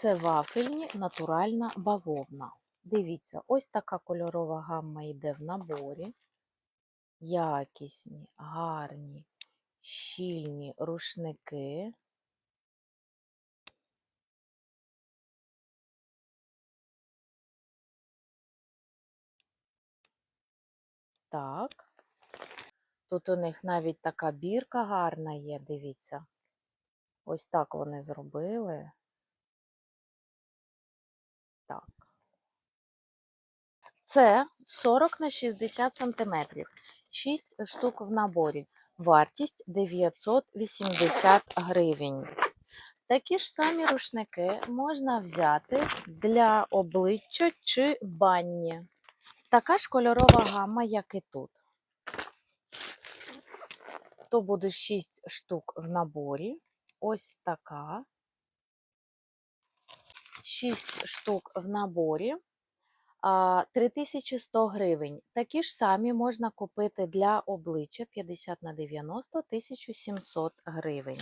Це вафельні натуральна бавовна. Дивіться, ось така кольорова гамма йде в наборі. Якісні, гарні, щільні рушники. Так. Тут у них навіть така бірка гарна є, дивіться. Ось так вони зробили. Так. Це 40 на 60 сантиметрів. 6 штук в наборі. Вартість 980 гривень. Такі ж самі рушники можна взяти для обличчя чи бані. Така ж кольорова гама, як і тут. То буде 6 штук в наборі. Ось така. 6 штук в наборі. а, 3100 гривень. Такі ж самі можна купити для обличчя 50 на 90 1700 гривень.